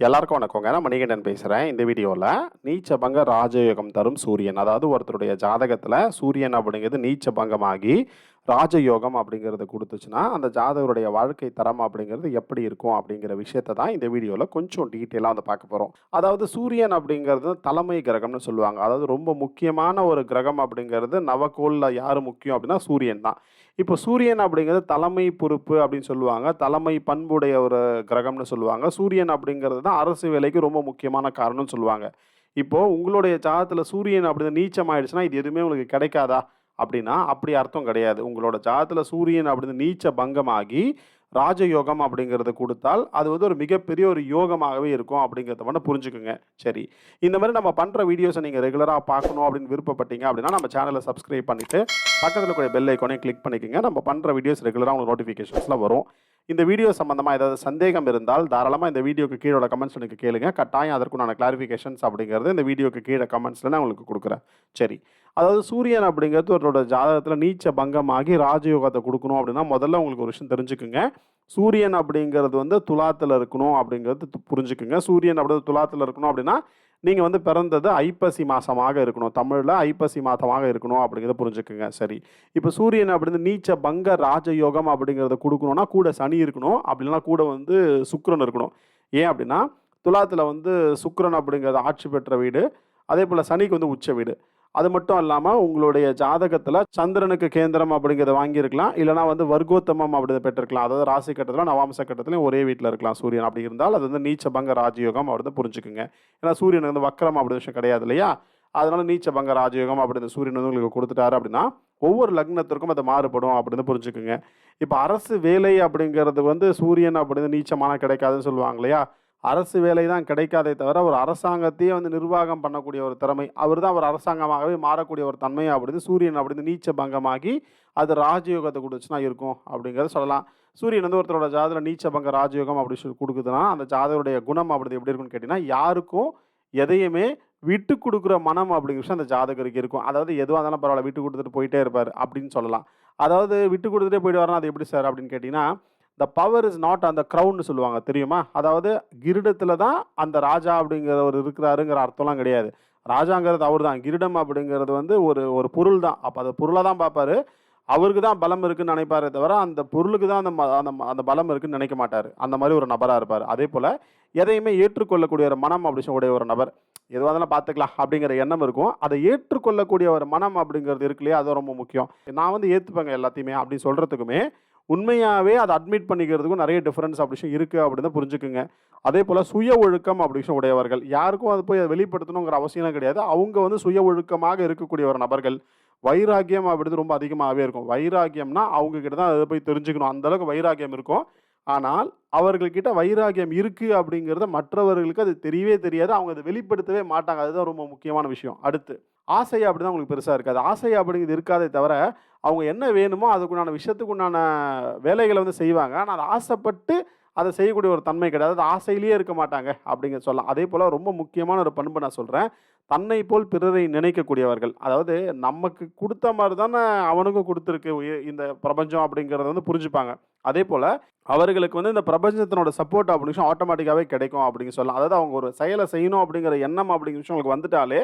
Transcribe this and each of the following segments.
எல்லாருக்கும் வணக்கங்க. நான் மணிகண்டன் பேசுகிறேன் இந்த வீடியோவில் நீச்சபங்க ராஜயோகம் தரும் சூரியன் அதாவது ஒருத்தருடைய ஜாதகத்தில் சூரியன் அப்படிங்கிறது நீச்சபங்கமாகி ராஜயோகம் அப்படிங்கிறது கொடுத்துச்சுன்னா அந்த ஜாதகருடைய வாழ்க்கை தரம் அப்படிங்கிறது எப்படி இருக்கும் அப்படிங்கிற விஷயத்தை தான் இந்த வீடியோவில் கொஞ்சம் டீட்டெயிலாக வந்து பார்க்க போகிறோம் அதாவது சூரியன் அப்படிங்கிறது தலைமை கிரகம்னு சொல்லுவாங்க. அதாவது ரொம்ப முக்கியமான ஒரு கிரகம் அப்படிங்கிறது நவக்கோளில் யார் முக்கியம் அப்படின்னா சூரியன் தான். இப்போ சூரியன் அப்படிங்கிறது தலைமை பொறுப்பு அப்படின்னு சொல்லுவாங்க. தலைமை பண்புடைய ஒரு கிரகம்னு சொல்லுவாங்க. சூரியன் அப்படிங்கிறது தான் அரசு வேலைக்கு ரொம்ப முக்கியமான காரணம்னு சொல்லுவாங்க. இப்போது உங்களுடைய ஜாதத்தில் சூரியன் அப்படி நீச்சம் ஆயிடுச்சுன்னா இது எதுவுமே உங்களுக்கு கிடைக்காதா? அப்படின்னா அப்படி அர்த்தம் கிடையாது. உங்களோட ஜாதத்தில் சூரியன் அப்படின்னு நீச்ச பங்கமாகி ராஜயோகம் அப்படிங்கிறத கொடுத்தால் அது வந்து ஒரு மிகப்பெரிய ஒரு யோகமாகவே இருக்கும் அப்படிங்கிறத மட்டும் புரிஞ்சுக்கோங்க. சரி. இந்த மாதிரி நம்ம பண்ணுற வீடியோஸை நீங்கள் ரெகுலராக பார்க்கணும் அப்படின்னு விருப்பப்பட்டீங்க அப்படின்னா நம்ம சேனலை சப்ஸ்கிரைப் பண்ணிவிட்டு பக்கத்தில் கூட பெல் ஐக்கானே கிளிக் பண்ணிக்கோங்க. நம்ம பண்ணுற வீடியோஸ் ரெகுலராக உங்களுக்கு நோட்டிஃபிகேஷன்ஸில் வரும். இந்த வீடியோ சம்மந்தமாக ஏதாவது சந்தேகம் இருந்தால் தாராளமாக இந்த வீடியோக்கு கீழோட கமெண்ட்ஸ் எனக்கு கேளுங்க. கட்டாயம் அதற்குண்டான கிளாரிஃபிகேஷன்ஸ் அப்படிங்கிறது இந்த வீடியோக்கு கீழே கமெண்ட்ஸில் நான் உங்களுக்கு கொடுக்குறேன். சரி. அதாவது சூரியன் அப்படிங்கிறது ஒருத்தரோட ஜாதகத்தில் நீச்ச பங்கமாகி ராஜயோகத்தை கொடுக்கணும் அப்படின்னா முதல்ல உங்களுக்கு ஒரு விஷயம் தெரிஞ்சுக்குங்க. சூரியன் அப்படிங்கிறது வந்து துலாத்தில் இருக்கணும் அப்படிங்கிறது புரிஞ்சுக்குங்க. சூரியன் அப்படிங்கிறது துலாத்தில் இருக்கணும் அப்படின்னா நீங்கள் வந்து பிறந்தது ஐப்பசி மாதமாக இருக்கணும். தமிழில் ஐப்பசி மாதமாக இருக்கணும் அப்படிங்கிறத புரிஞ்சுக்குங்க. சரி. இப்போ சூரியன் அப்படின்னு நீச்ச பங்க ராஜயோகம் அப்படிங்கிறத கொடுக்கணும்னா கூட சனி இருக்கணும். அப்படின்னா கூட வந்து சுக்கரன் இருக்கணும். ஏன் அப்படின்னா துலாத்தில் வந்து சுக்கரன் அப்படிங்கிறது ஆட்சி பெற்ற வீடு. அதே போல் சனிக்கு வந்து உச்ச வீடு. அது மட்டும் இல்லாமல் உங்களுடைய ஜாதகத்தில் சந்திரனுக்கு கேந்திரம் அப்படிங்கிறத வாங்கியிருக்கலாம். இல்லைனா வந்து வர்க்கோத்தமம் அப்படிங்கிறத பெற்றிருக்கலாம். அதாவது ராசி கட்டத்தில் நவாம்ச கட்டத்திலையும் ஒரே வீட்டில் இருக்கலாம் சூரியன் அப்படி இருந்தால். அது வந்து நீச்சபங்க ராஜயோகம் அப்படின்னு புரிஞ்சுக்குங்க. ஏன்னா சூரியன் வந்து வக்கரம் அப்படி விஷயம் கிடையாது இல்லையா? அதனால நீச்சபங்க ராஜயோகம் அப்படி இந்த சூரியன் வந்து உங்களுக்கு கொடுத்துட்டாரு அப்படின்னா ஒவ்வொரு லக்னத்திற்கும் அது மாறுபடும் அப்படின்னு புரிஞ்சுக்குங்க. இப்போ அரசு வேலை அப்படிங்கிறது வந்து சூரியன் அப்படின்னு நீச்சமான கிடைக்காதுன்னு சொல்லுவாங்க இல்லையா? அரசு வேலை தான் கிடைக்காதே தவிர ஒரு அரசாங்கத்தையே வந்து நிர்வாகம் பண்ணக்கூடிய ஒரு திறமை அவர் தான் ஒரு அரசாங்கமாகவே மாறக்கூடிய ஒரு தன்மை அப்படின்னு சூரியன் அப்படின்னு நீச்ச பங்கமாகி அது ராஜயோகத்தை கொடுத்துச்சுன்னா இருக்கும் அப்படிங்கிறத சொல்லலாம். சூரியன் வந்து ஒருத்தரோட ஜாதகத்தில் நீச்ச பங்க ராஜயோகம் அப்படி சொல்லி கொடுக்குதுன்னா அந்த ஜாதகருடைய குணம் அப்படி எப்படி இருக்குன்னு கேட்டிங்கன்னா யாருக்கும் எதையுமே விட்டு கொடுக்குற மனம் அப்படிங்கிற விஷயம் அந்த ஜாதகருக்கு இருக்கும். அதாவது எதுவாக இருந்தாலும் பரவாயில்ல விட்டு கொடுத்துட்டு போயிட்டே இருப்பார் அப்படின்னு சொல்லலாம். அதாவது விட்டு கொடுத்துட்டே போயிட்டு வரணும் அது எப்படி சார் அப்படின்னு கேட்டிங்கன்னா த பவர் இஸ் நாட் அந்த க்ரௌன்னு சொல்லுவாங்க தெரியுமா? அதாவது கிரீடத்தில் தான் அந்த ராஜா அப்படிங்கிறவர் இருக்கிறாருங்கிற அர்த்தம்லாம் கிடையாது. ராஜாங்கிறது அவர் தான் கிரீடம் அப்படிங்கிறது வந்து ஒரு ஒரு பொருள் தான். அப்போ அதை பொருளை தான் பார்ப்பாரு. அவருக்கு தான் பலம் இருக்குன்னு நினைப்பாரே தவிர அந்த பொருளுக்கு தான் அந்த ம- அந்த அந்த பலம் இருக்குன்னு நினைக்க மாட்டார். அந்த மாதிரி ஒரு நபராக இருப்பார். அதே போல் எதையுமே ஏற்றுக்கொள்ளக்கூடிய ஒரு மனம் அப்படி சொல்லக்கூடிய ஒரு நபர். எதுவாக இருந்தாலும் பார்த்துக்கலாம் அப்படிங்கிற எண்ணம் இருக்கும். அதை ஏற்றுக்கொள்ளக்கூடிய ஒரு மனம் அப்படிங்கிறது இருக்கு இல்லையா? அது ரொம்ப முக்கியம். நான் வந்து ஏற்றுப்பேங்க எல்லாத்தையுமே. அப்படின்னு சொல்கிறதுக்குமே உண்மையாகவே அதை அட்மிட் பண்ணிக்கிறதுக்கும் நிறைய டிஃப்ரென்ஸ் அப்படி விஷயம் இருக்குது அப்படின்னு தான் புரிஞ்சுக்குங்க. அதே போல் சுய ஒழுக்கம் அப்படி விஷயம் உடையவர்கள். யாருக்கும் அது போய் அதை வெளிப்படுத்தணுங்கிற அவசியம் கிடையாது. அவங்க வந்து சுய ஒழுக்கமாக இருக்கக்கூடிய ஒரு நபர்கள். வைராக்கியம் அப்படின்றது ரொம்ப அதிகமாகவே இருக்கும். வைராக்கியம்னா அவங்க கிட்ட தான் அதை போய் தெரிஞ்சுக்கணும். அந்த அளவுக்கு வைராக்கியம் இருக்கும். ஆனால் அவர்கள்கிட்ட வைராக்கியம் இருக்குது அப்படிங்கிறத மற்றவர்களுக்கு அது தெரியவே தெரியாது. அவங்க அதை வெளிப்படுத்தவே மாட்டாங்க. அதுதான் ரொம்ப முக்கியமான விஷயம். அடுத்து ஆசை அப்படி தான் உங்களுக்கு பெருசாக இருக்காது. ஆசை அப்படிங்கிறது இருக்காதே தவிர அவங்க என்ன வேணுமோ அதுக்குண்டான விஷயத்துக்குண்டான வேலைகளை வந்து செய்வாங்க. ஆனால் அதை ஆசைப்பட்டு அதை செய்யக்கூடிய ஒரு தன்மை கிடையாது. அது ஆசையிலேயே இருக்க மாட்டாங்க அப்படிங்க சொல்லலாம். அதே போல் ரொம்ப முக்கியமான ஒரு பண்பு நான் சொல்கிறேன் தன்னை போல் பிறரை நினைக்கக்கூடியவர்கள். அதாவது நமக்கு கொடுத்த மாதிரி தானே அவனுக்கும் கொடுத்துருக்கு இந்த பிரபஞ்சம் அப்படிங்கிறத வந்து புரிஞ்சுப்பாங்க. அதே போல் அவர்களுக்கு வந்து இந்த பிரபஞ்சத்தினோட சப்போர்ட் அப்படிங்கிற விஷயம் ஆட்டோமேட்டிக்காகவே கிடைக்கும் அப்படின்னு சொல்லலாம். அதாவது அவங்க ஒரு செயலை செய்யணும் அப்படிங்கிற எண்ணம் அப்படிங்கிற விஷயம் அவங்களுக்கு வந்துட்டாலே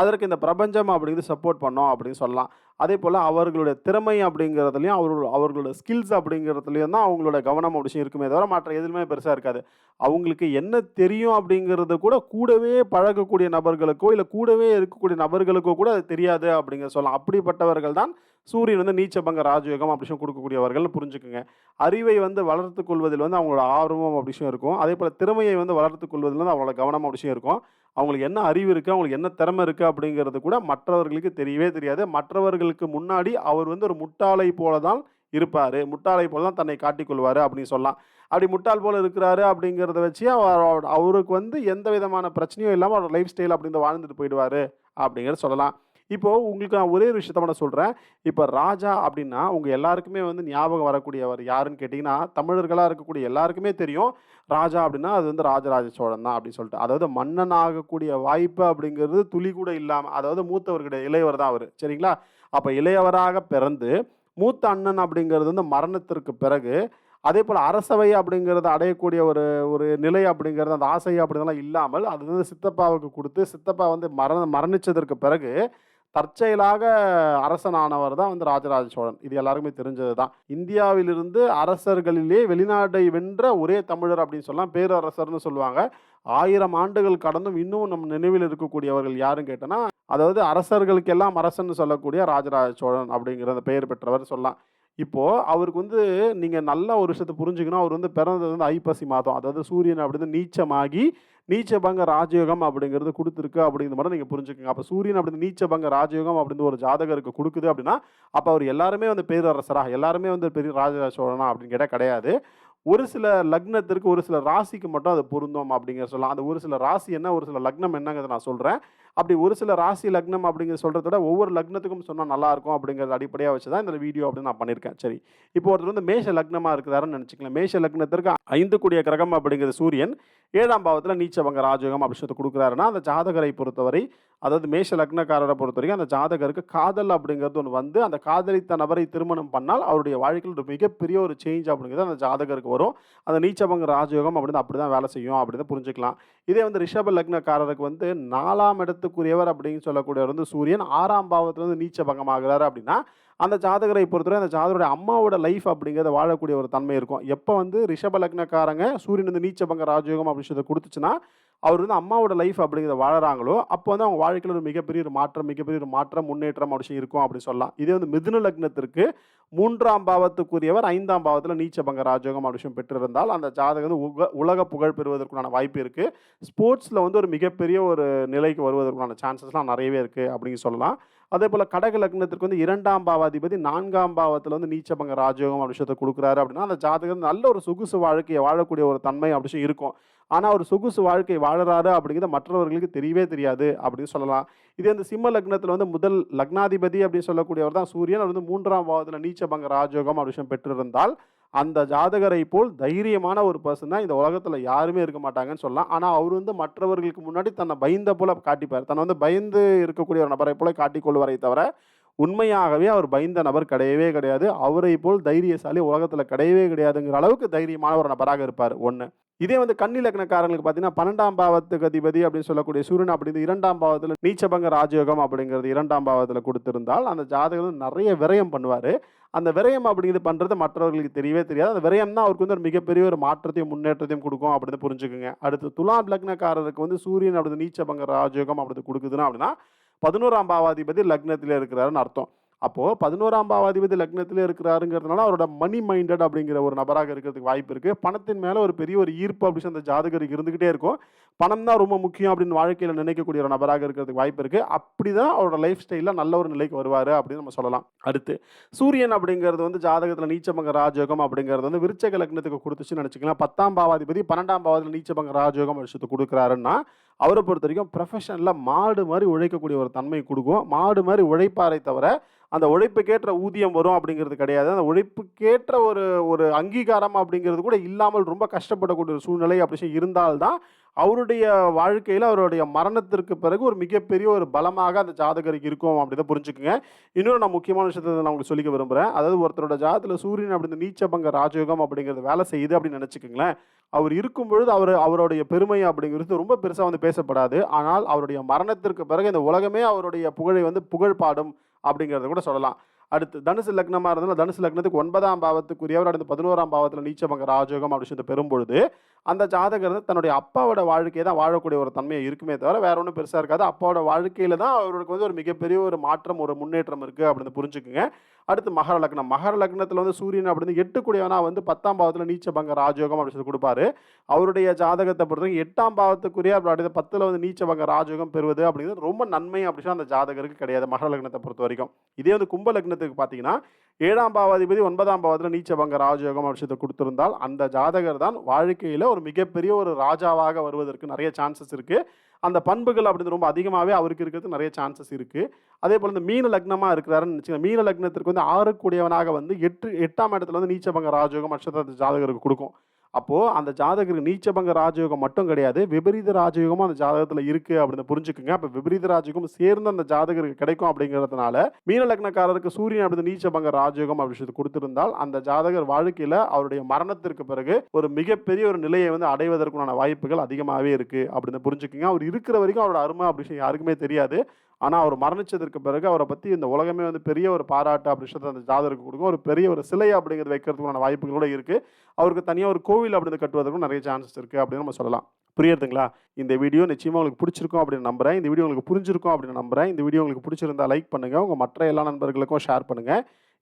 அதற்கு இந்த பிரபஞ்சம் அப்படிங்கிறது சப்போர்ட் பண்ணோம் அப்படின்னு சொல்லலாம். அதே போல் அவர்களுடைய திறமை அப்படிங்கிறதுலையும் அவர்கள் அவர்களோட ஸ்கில்ஸ் அப்படிங்கிறதுலையும் தான் அவங்களோட கவனம் அப்படி விஷயம் இருக்குமே தவிர மற்ற எதுவுமே பெருசாக இருக்காது. அவங்களுக்கு என்ன தெரியும் அப்படிங்கிறது கூட கூடவே பழகக்கூடிய நபர்களுக்கோ இல்லை கூடவே இருக்கக்கூடிய நபர்களுக்கோ கூட அது தெரியாது அப்படிங்கிற சொல்லலாம். அப்படிப்பட்டவர்கள் தான் சூரியன் வந்து நீச்சபங்க ராஜயோகம் அப்படி விஷயம் கொடுக்கக்கூடியவர்கள்னு புரிஞ்சுக்குங்க. அறிவை வந்து வளர்த்துக் கொள்வதில் வந்து அவங்களோட ஆர்வம் அப்படி விஷயம் இருக்கும். அதே போல் திறமையை வந்து வளர்த்துக் கொள்வதில் வந்து அவங்களோட கவனம் அப்படி விஷயம் இருக்கும். அவங்களுக்கு என்ன அறிவு இருக்குது அவங்களுக்கு என்ன திறமை இருக்குது அப்படிங்கிறது கூட மற்றவர்களுக்கு தெரியவே தெரியாது. மற்றவர்களுக்கு முன்னாடி அவர் வந்து ஒரு முட்டாளை போல தான் இருப்பார். முட்டாளை போல தான் தன்னை காட்டிக்கொள்வார் அப்படின்னு சொல்லலாம். அப்படி முட்டாள் போல இருக்கிறாரு அப்படிங்கிறத வச்சு அவர் அவருக்கு வந்து எந்த விதமான பிரச்சனையும் இல்லாமல் அவரோட லைஃப் ஸ்டைல் அப்படின்ற வாழ்ந்துட்டு போயிடுவார் அப்படிங்கிறத சொல்லலாம். இப்போ உங்களுக்கு நான் ஒரே ஒரு விஷயத்த மட்டும் சொல்கிறேன் இப்போ ராஜா அப்படின்னா உங்கள் எல்லாருக்குமே வந்து ஞாபகம் வரக்கூடியவர் யாருன்னு கேட்டிங்கன்னா தமிழர்களாக இருக்கக்கூடிய எல்லாருக்குமே தெரியும். ராஜா அப்படின்னா அது வந்து ராஜராஜ சோழன் தான் அப்படின்னு சொல்லிட்டு. அதாவது மன்னன் ஆகக்கூடிய வாய்ப்பு அப்படிங்கிறது துளி கூட இல்லாமல் அதாவது மூத்தவர் கிடையாது இளையவர் தான் அவர். சரிங்களா? அப்போ இளையவராக பிறந்து மூத்த அண்ணன் அப்படிங்கிறது வந்து மரணத்திற்கு பிறகு அதே போல் அரசவை அப்படிங்கிறத அடையக்கூடிய ஒரு ஒரு நிலை அப்படிங்கிறது அந்த ஆசை அப்படிங்கிறதெல்லாம் இல்லாமல் அது வந்து சித்தப்பாவுக்கு கொடுத்து சித்தப்பா வந்து மரண மரணித்ததற்கு பிறகு தற்செயலாக அரசனானவர் தான் வந்து ராஜராஜ சோழன். இது எல்லாருக்குமே தெரிஞ்சது தான் இந்தியாவிலிருந்து அரசர்களிலே வெளிநாட்டை வென்ற ஒரே தமிழர் அப்படின்னு சொல்லலாம். பேரரசர்னு சொல்லுவாங்க. ஆயிரம் ஆண்டுகள் கடந்தும் இன்னும் நம் நினைவில் இருக்கக்கூடியவர்கள் யாருன்னு கேட்டோன்னா அதாவது அரசர்களுக்கெல்லாம் அரசன் சொல்லக்கூடிய ராஜராஜ சோழன் அப்படிங்கிற பெயர் பெற்றவர் சொல்லலாம். இப்போ அவருக்கு வந்து நீங்கள் நல்ல ஒரு விஷயத்தை புரிஞ்சுக்கணும். அவர் வந்து பிறந்தது வந்து ஐப்பசி மாதம். அதாவது சூரியன் அப்படின்னு நீச்சமாகி நீச்சபங்க ராஜயோகம் அப்படிங்கிறது கொடுத்துருக்கு அப்படிங்கிற மாதிரி நீங்கள் புரிஞ்சுக்கோங்க. அப்போ சூரியன் அப்படின்னு நீச்சபங்க ராஜயோகம் அப்படின்னு ஒரு ஜாதகருக்கு கொடுக்குது அப்படின்னா அப்போ அவர் எல்லாருமே வந்து பேரரசரா எல்லாருமே வந்து பெரிய ராஜராஜ சோழனா அப்படின்னு கேட்டால் கிடையாது. ஒரு சில லக்னத்திற்கு ஒரு சில ராசிக்கு மட்டும் அது பொருந்தும் அப்படிங்கிற சொல்லலாம் அந்த ஒரு சில ராசி என்ன ஒரு சில லக்னம் என்னங்கிறத நான் சொல்கிறேன் அப்படி ஒரு சில ராசி லக்னம் அப்படிங்கிற சொல்கிறத விட ஒவ்வொரு லக்னத்துக்கும் சொன்னால் நல்லாயிருக்கும் அப்படிங்கிறது அடிப்படையாக வச்சு தான் இந்த வீடியோ அப்படின்னு நான் பண்ணியிருக்கேன் சரி இப்போ ஒருத்தர் வந்து மேஷ லக்னமாக இருக்கிறாருன்னு நினச்சிக்கலாம் மேஷ லக்னத்திற்கு ஐந்து கூடிய கிரகம் அப்படிங்கிறது சூரியன். ஏழாம் பாவத்தில் நீச்சவங்க ராஜயோகம் அப்படி சொல்லி கொடுக்குறாருன்னா அந்த ஜாதகரை பொறுத்தவரை அதாவது மேஷ லக்னக்காரரை பொறுத்த வரைக்கும் அந்த ஜாதகருக்கு காதல் அப்படிங்கிறது ஒன்று வந்து அந்த காதலித்த நபரை திருமணம் பண்ணால் அவருடைய வாழ்க்கையில் ஒரு மிகப்பெரிய ஒரு சேஞ்ச் அப்படிங்கிறது அந்த ஜாதகருக்கு வரும். அந்த நீச்சபங்க ராஜயோகம் அப்படின்னு அப்படி தான் வேலை செய்யும் அப்படின்னு புரிஞ்சுக்கலாம். இதே வந்து ரிஷப லக்னக்காரருக்கு வந்து நாலாம் இடத்துக்குரியவர் அப்படின்னு சொல்லக்கூடியவர் வந்து சூரியன் ஆறாம் பாவத்தில் வந்து நீச்சபங்கமாகிறாரு அப்படின்னா அந்த ஜாதகரை பொறுத்தவரை அந்த ஜாதகருடைய அம்மாவோட லைஃப் அப்படிங்கிறத வாழக்கூடிய ஒரு தன்மை இருக்கும். எப்போ வந்து ரிஷப லக்னக்காரங்க சூரியன் வந்து நீச்சபங்க ராஜயோகம் அப்படின்னு சொல்லி கொடுத்துச்சுன்னா அவர் வந்து அம்மாவோட லைஃப் அப்படிங்கிறத வாழறாங்களோ அப்போ வந்து அவங்க வாழ்க்கையில் ஒரு மிகப்பெரிய ஒரு மாற்றம் மிகப்பெரிய ஒரு மாற்றம் முன்னேற்றம் அப்படி இருக்கும் அப்படின்னு சொல்லலாம். இதே வந்து மிதுன லக்னத்திற்கு மூன்றாம் பாவத்துக்குரியவர் ஐந்தாம் பாவத்தில் நீச்சபங்க ராஜயோகம் அப்படி விஷயம் பெற்றிருந்தால் அந்த ஜாதகம் வந்து உக உலக புகழ் பெறுவதற்குண்டான வாய்ப்பு இருக்குது ஸ்போர்ட்ஸில் வந்து ஒரு மிகப்பெரிய ஒரு நிலைக்கு வருவதற்குண்டான சான்சஸ்லாம் நிறையவே இருக்குது அப்படின்னு சொல்லலாம். அதே போல் கடக லக்னத்திற்கு வந்து இரண்டாம் பாவாதிபதி நான்காம் பாவத்தில் வந்து நீச்சபங்க ராஜயோகம் அப்படி விஷயத்தை கொடுக்குறாரு அப்படின்னா அந்த ஜாதகம் நல்ல ஒரு சொகுசு வாழ்க்கையை வாழக்கூடிய ஒரு தன்மை அப்படி இருக்கும். ஆனால் அவர் சொகுசு வாழ்க்கை வாழறாரு அப்படிங்கிறது மற்றவர்களுக்கு தெரியவே தெரியாது அப்படின்னு சொல்லலாம். இதே இந்த சிம்ம லக்னத்தில் வந்து முதல் லக்னாதிபதி அப்படின்னு சொல்லக்கூடியவர் தான் சூரியன். அவர் வந்து மூன்றாம் பாவத்தில் நீச்சபங்க ராஜயோகம் அப்படி விஷயம் பெற்றிருந்தால் அந்த ஜாதகரை போல் தைரியமான ஒரு பர்சன் தான் இந்த உலகத்தில் யாருமே இருக்க மாட்டாங்கன்னு சொல்லலாம். ஆனால் அவர் வந்து மற்றவர்களுக்கு முன்னாடி தன்னை பயந்த போல காட்டிப்பார். தன்னை வந்து பயந்து இருக்கக்கூடிய ஒரு நபரை போல காட்டிக்கொள்வரை தவிர உண்மையாகவே அவர் பயந்த நபர் கிடையவே கிடையாது. அவரை போல் தைரியசாலி உலகத்தில் கிடையவே கிடையாதுங்கிற அளவுக்கு தைரியமான ஒரு நபராக இருப்பார். ஒன்று இதே வந்து கன்னி லக்னக்காரங்களுக்கு பார்த்தீங்கன்னா பன்னெண்டாம் பாவத்துக்கு அதிபதி அப்படின்னு சொல்லக்கூடிய சூரியன் அப்படிங்கிறது இரண்டாம் பாவத்தில் நீச்சபங்க ராஜயோகம் அப்படிங்கிறது இரண்டாம் பாவத்தில் கொடுத்திருந்தால் அந்த ஜாதகம் நிறைய விரயம் பண்ணுவார். அந்த விரயம் அப்படிங்கிறது பண்ணுறது மற்றவர்களுக்கு தெரியவே தெரியாது. அந்த விரயம் தான் அவருக்கு வந்து ஒரு மிகப்பெரிய ஒரு மாற்றத்தையும் முன்னேற்றத்தையும் கொடுக்கும் அப்படின்னு புரிஞ்சுக்குங்க. அடுத்து துலாம் லக்னக்காரருக்கு வந்து சூரியன் அப்படி நீச்சபங்க ராஜயோகம் அப்படி கொடுக்குதுன்னா அப்படின்னா பதினோராம் பாவாதிபதி லக்னத்தில் இருக்கிறாருன்னு அர்த்தம். அப்போது பதினோராம் பாவாதிபதி லக்னத்தில் இருக்கிறாருங்கிறதுனால அவரோட மணி மைண்டட் அப்படிங்கிற ஒரு நபராக இருக்கிறதுக்கு வாய்ப்பு இருக்குது பணத்தின் மேலே ஒரு பெரிய ஒரு ஈர்ப்பு அப்படின்னு அந்த ஜாதகருக்கு இருந்துக்கிட்டே இருக்கும். பணம் தான் ரொம்ப முக்கியம் அப்படின்னு வாழ்க்கையில் நினைக்கக்கூடிய ஒரு நபராக இருக்கிறதுக்கு வாய்ப்பு இருக்குது அப்படி தான் அவரோட லைஃப் ஸ்டைலில் நல்ல ஒரு நிலைக்கு வருவார் அப்படின்னு நம்ம சொல்லலாம். அடுத்து சூரியன் அப்படிங்கிறது வந்து ஜாதகத்தில் நீச்சபங்க ராஜயோகம் அப்படிங்கிறது வந்து விருச்சக லக்னத்துக்கு கொடுத்துச்சுன்னு நினச்சிக்கலாம். பத்தாம் பாவாதிபதி பன்னெண்டாம் பாவத்தில் நீச்சபங்க ராஜயோகம் விஷயத்தை கொடுக்குறாருன்னா அவரை பொறுத்த வரைக்கும் ப்ரொஃபஷனில் மாடு மாதிரி உழைக்கக்கூடிய ஒரு தன்மை கொடுக்கும். மாடு மாதிரி உழைப்பாரை தவிர அந்த உழைப்புக்கேற்ற ஊதியம் வரும் அப்படிங்கிறது கிடையாது. அந்த உழைப்புக்கேற்ற ஒரு ஒரு அங்கீகாரம் அப்படிங்கிறது கூட இல்லாமல் ரொம்ப கஷ்டப்படக்கூடிய ஒரு சூழ்நிலை அப்படி இருந்தால்தான் அவருடைய வாழ்க்கையில் அவருடைய மரணத்திற்கு பிறகு ஒரு மிகப்பெரிய ஒரு பலமாக அந்த ஜாதகருக்கு இருக்கும் அப்படிதான் புரிஞ்சுக்குங்க. இன்னொரு நான் முக்கியமான விஷயத்தை நான் உங்களுக்கு சொல்லிக்க விரும்புகிறேன் அதாவது ஒருத்தரோட ஜாதத்தில் சூரியன் அப்படி நீச்சபங்க ராஜயோகம் அப்படிங்கிறது வேலை செய்யுது அப்படின்னு நினச்சிக்கோங்களேன். அவர் இருக்கும் பொழுது அவர் அவருடைய பெருமை அப்படிங்கிறது ரொம்ப பெருசாக வந்து பேசப்படாது. ஆனால் அவருடைய மரணத்திற்கு பிறகு இந்த உலகமே அவருடைய புகழை வந்து புகழ் பாடும் அப்படிங்கிறத கூட சொல்லலாம். அடுத்து தனுசு லக்னமாக இருந்தாலும் தனுசு லக்னத்துக்கு ஒன்பதாம் பாவத்துக்குரியவர் அடுத்து பதினோராம் பாவத்தில் நீச்சபங்க ராஜயோகம் அப்படின்னு சொல்லி பெறும்பொழுது அந்த ஜாதகர் வந்து தன்னுடைய அப்பாவோட வாழ்க்கையை தான் வாழக்கூடிய ஒரு தன்மையை இருக்குமே தவிர வேற ஒன்றும் பெருசாக இருக்காது. அப்பாவோட வாழ்க்கையில் தான் அவருக்கு வந்து ஒரு மிகப்பெரிய ஒரு மாற்றம் ஒரு முன்னேற்றம் இருக்குது அப்படின்னு புரிஞ்சுக்குங்க. அடுத்து மகர லக்னம். மகர லக்னத்தில் வந்து சூரியன் அப்படின்னு எட்டுக்குடியவனா வந்து பத்தாம் பாவத்தில் நீச்சபங்க ராஜயோகம் அப்படின்னு சொல்லி கொடுப்பாரு. அவருடைய ஜாதகத்தை பொறுத்தவரைக்கும் எட்டாம் பாவத்துக்குரிய அப்படி பத்தில் வந்து நீச்சபங்க ராஜயோகம் பெறுவது அப்படிங்கிறது ரொம்ப நன்மை அப்படின்னு அந்த ஜாதகருக்கு கிடையாது மகர லக்னத்தை பொறுத்த வரைக்கும். இதே வந்து கும்ப லக்னத்துக்கு பார்த்தீங்கன்னா ஏழாம் பாவாதிபதி ஒன்பதாம் பாவத்தில் நீச்சபங்க ராஜயோகம் விஷயத்தை கொடுத்திருந்தால் அந்த ஜாதகர் தான் வாழ்க்கையில் ஒரு மிகப்பெரிய ஒரு ராஜாவாக வருவதற்கு நிறைய சான்சஸ் இருக்குது அந்த பண்புகள் அப்படின்னு ரொம்ப அதிகமாகவே அவருக்கு இருக்கிறது நிறைய சான்சஸ் இருக்குது அதே போல் இந்த மீன லக்னமாக இருக்கிறாருன்னு நினச்சிங்க மீன லக்னத்திற்கு வந்து ஆறக்கூடியவனாக வந்து எட்டு எட்டாம் இடத்துல வந்து நீச்சபங்க ராஜயோகம் அக்ஷத ஜாதகருக்கு கொடுக்கும். அப்போது அந்த ஜாதகருக்கு நீச்சபங்க ராஜயோகம் மட்டும் கிடையாது. விபரீத ராஜயோகமும் அந்த ஜாதகத்தில் இருக்குது அப்படின்னு புரிஞ்சுக்குங்க. அப்போ விபரீத ராஜயோகம் சேர்ந்து அந்த ஜாதகருக்கு கிடைக்கும் அப்படிங்கிறதுனால, மீன லக்னக்காரருக்கு சூரியன் அப்படி நீச்சபங்க ராஜயோகம் அப்படி விஷயத்த குடுத்திருந்தால், அந்த ஜாதகர் வாழ்க்கையில் அவருடைய மரணத்திற்கு பிறகு ஒரு மிகப்பெரிய ஒரு நிலையை வந்து அடைவதற்குண்டான வாய்ப்புகள் அதிகமாகவே இருக்குது அப்படின்னு புரிஞ்சுக்குங்க. அவர் இருக்கிற வரைக்கும் அவரோட அருமை அப்படி யாருக்குமே தெரியாது. ஆனால் அவர் மரணிச்சதற்கு பிறகு அவரை பற்றி இந்த உலகமே வந்து பெரிய ஒரு பாராட்டு அப்படி அந்த ஜாதகருக்கு கொடுக்கும் ஒரு பெரிய ஒரு சிலை அப்படிங்கிறது வைக்கிறதுக்கான வாய்ப்புகள் கூட இருக்குது அவருக்கு தனியாக ஒரு கோவில் அப்படிங்கிறது கட்டுவதற்கும் நிறைய சான்சஸ் இருக்குது அப்படின்னு நம்ம சொல்லலாம். புரியுதுங்களா? இந்த வீடியோ நிச்சயமாக உங்களுக்கு பிடிச்சிருக்கும் அப்படின்னு நம்புறேன். இந்த வீடியோ உங்களுக்கு புரிஞ்சிருக்கும் அப்படின்னு நம்புறேன். இந்த வீடியோ உங்களுக்கு பிடிச்சிருந்தா லைக் பண்ணுங்கள் உங்கள் மற்ற எல்லா நண்பர்களுக்கும் ஷேர் பண்ணுங்கள்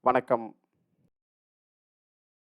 வணக்கம்.